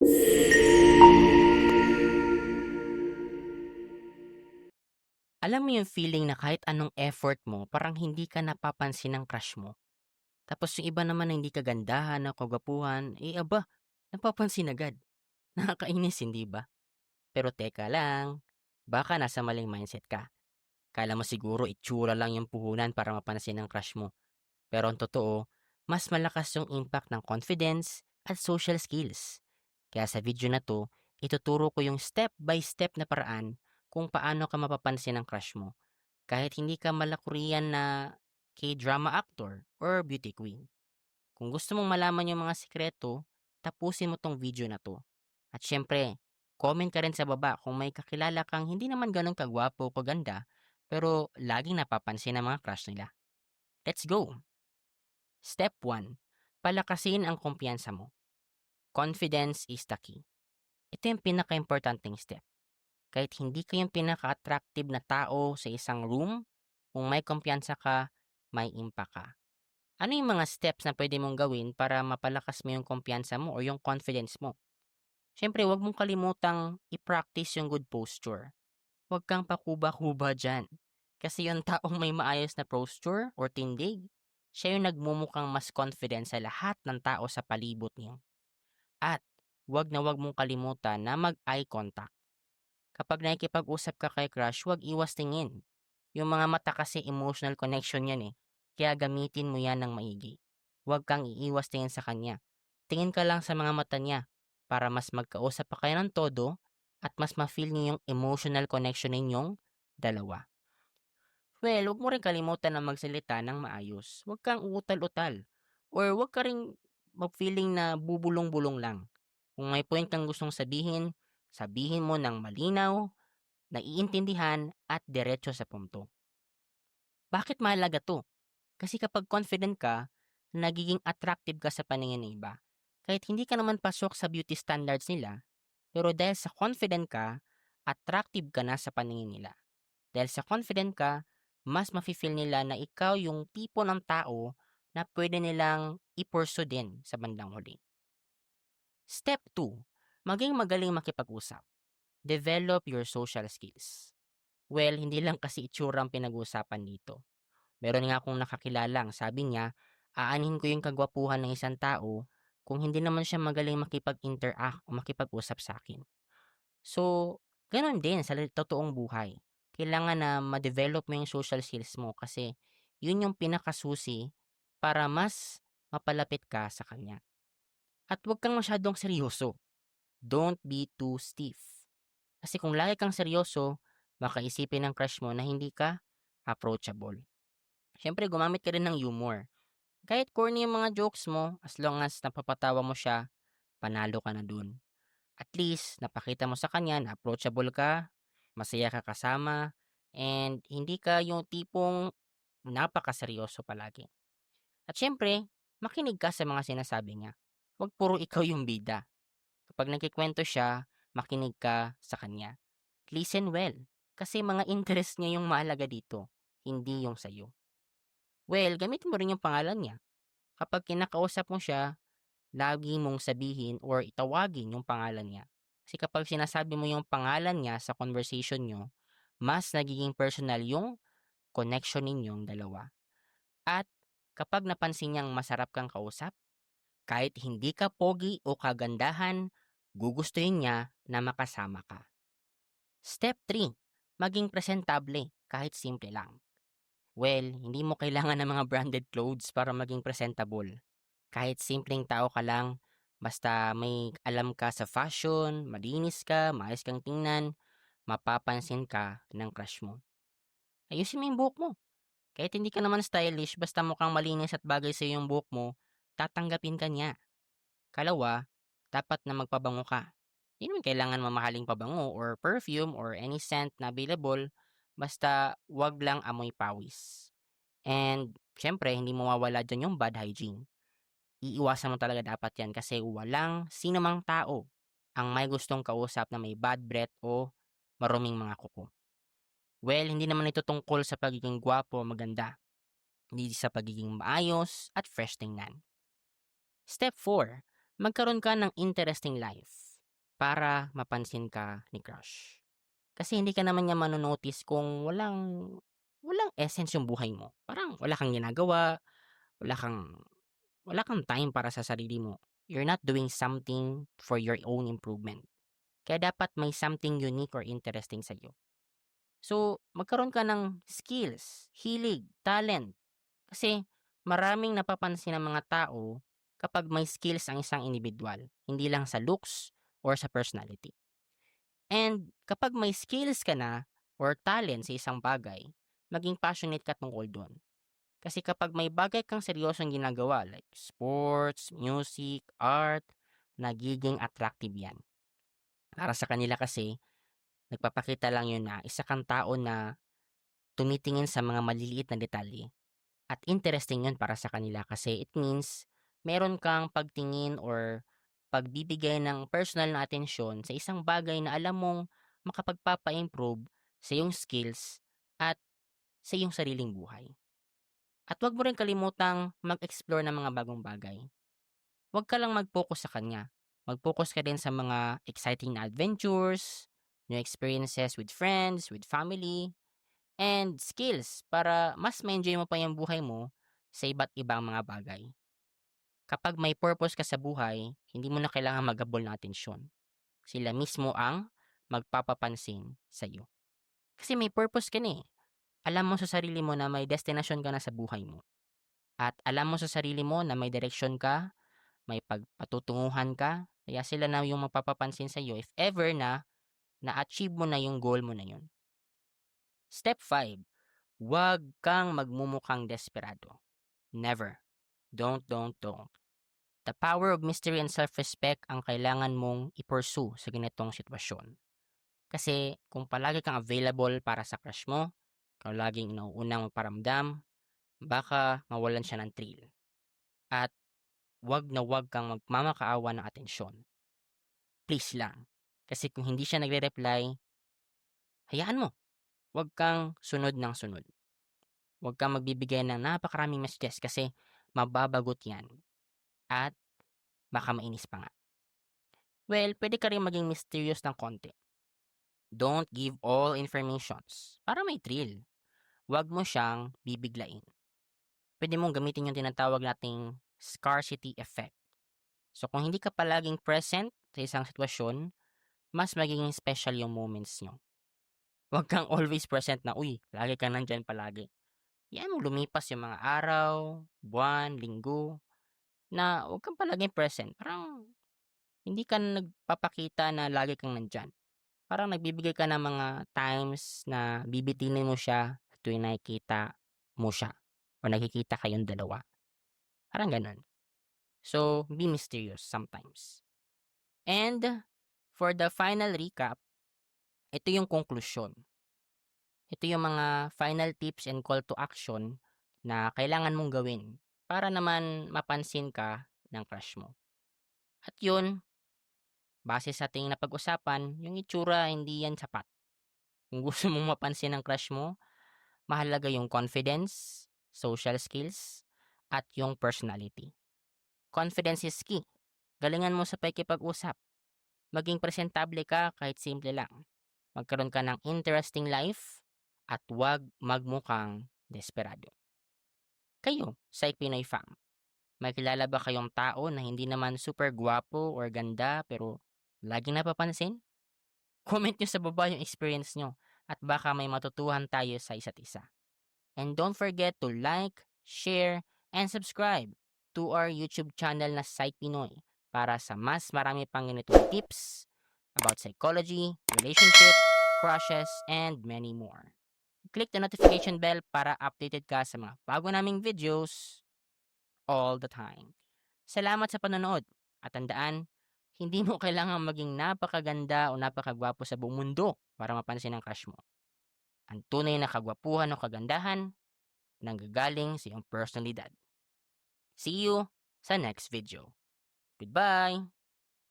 Alam mo yung feeling na kahit anong effort mo, parang hindi ka napapansin ng crush mo? Tapos yung iba naman na hindi kagandahan o kagwapuhan, eh aba, napapansin agad. Nakakainis, hindi ba? Pero teka lang, baka nasa maling mindset ka. Kala mo siguro itsura lang yung puhunan para mapansin ng crush mo. Pero ang totoo, mas malakas yung impact ng confidence at social skills. Kaya sa video na to, ituturo ko yung step by step na paraan kung paano ka mapapansin ng crush mo. Kahit hindi ka malakurian na K-drama actor or beauty queen. Kung gusto mong malaman yung mga sikreto, tapusin mo tong video na to. At syempre, comment ka rin sa baba kung may kakilala kang hindi naman ganun kagwapo o kaganda, pero laging napapansin ng mga crush nila. Let's go! Step 1. Palakasin ang kumpiyansa mo. Confidence is the key. Ito yung pinaka-importanting step. Kahit hindi ka yung pinaka-attractive na tao sa isang room, kung may kumpiyansa ka, may impact ka. Ano yung mga steps na pwede mong gawin para mapalakas mo yung kumpiyansa mo o yung confidence mo? Siyempre, huwag mong kalimutang i-practice yung good posture. Huwag kang pakuba-kuba dyan. Kasi yung taong may maayos na posture or tindig, siya yung nagmumukhang mas confident sa lahat ng tao sa palibot niyo. At huwag na huwag mong kalimutan na mag-eye contact. Kapag nakikipag-usap ka kay crush, huwag iwas tingin. Yung mga mata kasi emotional connection yan eh. Kaya gamitin mo yan ng maigi. Huwag kang iiwas tingin sa kanya. Tingin ka lang sa mga mata niya para mas magkausap pa kayo ng todo at mas ma-feel niyo yung emotional connection ninyong dalawa. Well, huwag mo rin kalimutan na magsalita ng maayos. Huwag kang uutal-utal. Or huwag ka rin mag-feeling na bubulong-bulong lang. Kung may point kang gustong sabihin, sabihin mo ng malinaw, naiintindihan at diretso sa punto. Bakit mahalaga to? Kasi kapag confident ka, nagiging attractive ka sa paningin ng iba. Kahit hindi ka naman pasok sa beauty standards nila, pero dahil sa confident ka, attractive ka na sa paningin nila. Dahil sa confident ka, mas mafe-feel nila na ikaw yung tipo ng tao na pwede nilang i-pursue din sa bandang huli. Step 2. Maging magaling makipag-usap. Develop your social skills. Well, hindi lang kasi itsura ang pinag-uusapan dito. Meron nga akong nakakilalang, sabi niya, aanhin ko yung kagwapuhan ng isang tao kung hindi naman siya magaling makipag-interact o makipag-usap sa akin. So, ganun din sa totoong buhay kailangan na ma-develop mo yung social skills mo kasi yun yung pinakasusi para mas mapalapit ka sa kanya. At huwag kang masyadong seryoso. Don't be too stiff. Kasi kung lagi kang seryoso, baka isipin ng crush mo na hindi ka approachable. Siyempre, gumamit ka rin ng humor. Kahit corny yung mga jokes mo, as long as napapatawa mo siya, panalo ka na dun. At least, napakita mo sa kanya na approachable ka, masaya ka kasama, and hindi ka yung tipong napakaseryoso palagi. At syempre, makinig ka sa mga sinasabi niya. Huwag puro ikaw yung bida. Kapag nagkikwento siya, makinig ka sa kanya. Listen well, kasi mga interest niya yung mahalaga dito, hindi yung sayo. Well, gamitin mo rin yung pangalan niya. Kapag kinakausap mo siya, lagi mong sabihin or itawagin yung pangalan niya. Kasi kapag sinasabi mo yung pangalan niya sa conversation nyo, mas nagiging personal yung connection ninyong dalawa. At kapag napansin niyang masarap kang kausap, kahit hindi ka pogi o kagandahan, gugustuhin niya na makasama ka. Step 3. Maging presentable kahit simple lang. Well, hindi mo kailangan ng mga branded clothes para maging presentable. Kahit simpleng tao ka lang, Basta may alam ka sa fashion, malinis ka, maayos kang tingnan, mapapansin ka ng crush mo. Ayusin mo yung buhok mo. Kahit hindi ka naman stylish, basta mukhang malinis at bagay sa yung buhok mo, tatanggapin ka niya. Kalawa, dapat na magpabango ka. Hindi naman kailangan mamahaling pabango or perfume or any scent na available, basta wag lang amoy pawis. And, syempre, hindi mawawala dyan yung bad hygiene iiwasan mo talaga dapat yan kasi walang sinumang tao ang may gustong kausap na may bad breath o maruming mga kuko. Well, hindi naman ito tungkol sa pagiging gwapo o maganda. Hindi sa pagiging maayos at fresh tingnan. Step 4. Magkaroon ka ng interesting life. para mapansin ka ni crush. Kasi hindi ka naman niya mano-notice kung walang walang essence yung buhay mo. Parang wala kang ginagawa, wala kang wala kang time para sa sarili mo. You're not doing something for your own improvement. Kaya dapat may something unique or interesting sa'yo. So, magkaroon ka ng skills, hilig, talent. Kasi maraming napapansin ng mga tao kapag may skills ang isang individual, hindi lang sa looks or sa personality. And kapag may skills ka na or talent sa isang bagay, maging passionate ka tungkol doon. Kasi kapag may bagay kang seryosong ginagawa like sports, music, art, nagiging attractive yan. Para sa kanila kasi, nagpapakita lang yun na isa kang tao na tumitingin sa mga maliliit na detalye. At interesting yun para sa kanila kasi it means meron kang pagtingin or pagbibigay ng personal na atensyon sa isang bagay na alam mong makapagpapa-improve sa iyong skills at sa iyong sariling buhay. At wag mo rin kalimutang mag-explore ng mga bagong bagay. Huwag ka lang mag-focus sa kanya. Mag-focus ka din sa mga exciting na adventures, new experiences with friends, with family, and skills para mas ma-enjoy mo pa yung buhay mo sa iba't ibang mga bagay. Kapag may purpose ka sa buhay, hindi mo na kailangan maghabol ng atensyon. Sila mismo ang magpapapansin sa iyo. Kasi may purpose ka na eh. Alam mo sa sarili mo na may destinasyon ka na sa buhay mo. At alam mo sa sarili mo na may direksyon ka, may pagpatutunguhan ka, kaya sila na yung magpapapansin sa iyo if ever na na-achieve mo na yung goal mo na yun. Step 5. Huwag kang magmumukhang desperado. Never. Don't, don't, don't. The power of mystery and self-respect ang kailangan mong i-pursue sa ganitong sitwasyon. Kasi kung palagi kang available para sa crush mo, ikaw laging inuunang magparamdam, baka mawalan siya ng thrill. At wag na wag kang magmamakaawa ng atensyon. Please lang. Kasi kung hindi siya nagre-reply, hayaan mo. Wag kang sunod ng sunod. Wag kang magbibigay ng napakaraming messages kasi mababagot yan. At baka mainis pa nga. Well, pwede ka rin maging mysterious ng konti. Don't give all informations para may thrill. Huwag mo siyang bibiglain. Pwede mong gamitin yung tinatawag nating scarcity effect. So kung hindi ka palaging present sa isang sitwasyon, mas magiging special yung moments nyo. Huwag kang always present na, uy, lagi ka nandyan palagi. Yan mo lumipas yung mga araw, buwan, linggo, na huwag kang palaging present. Parang hindi ka na nagpapakita na lagi kang nandyan. Parang nagbibigay ka ng mga times na bibitinin mo siya tuwing nakikita mo siya o nakikita kayong dalawa. Parang ganun. So, be mysterious sometimes. And for the final recap, ito yung konklusyon. Ito yung mga final tips and call to action na kailangan mong gawin para naman mapansin ka ng crush mo. At yun, base sa ating napag-usapan, yung itsura hindi yan sapat. Kung gusto mong mapansin ng crush mo, mahalaga yung confidence, social skills, at yung personality. Confidence is key. Galingan mo sa pakikipag-usap. Maging presentable ka kahit simple lang. Magkaroon ka ng interesting life at huwag magmukhang desperado. Kayo, sa Pinoy Fam, may kilala ba kayong tao na hindi naman super gwapo or ganda pero laging napapansin? Comment nyo sa baba yung experience nyo at baka may matutuhan tayo sa isa't isa. And don't forget to like, share, and subscribe to our YouTube channel na Psych Pinoy para sa mas marami pang ganitong tips about psychology, relationship, crushes, and many more. Click the notification bell para updated ka sa mga bago naming videos all the time. Salamat sa panonood at tandaan, hindi mo kailangan maging napakaganda o napakagwapo sa buong mundo para mapansin ang crush mo. Ang tunay na kagwapuhan o kagandahan nanggagaling sa iyong personalidad. See you sa next video. Goodbye!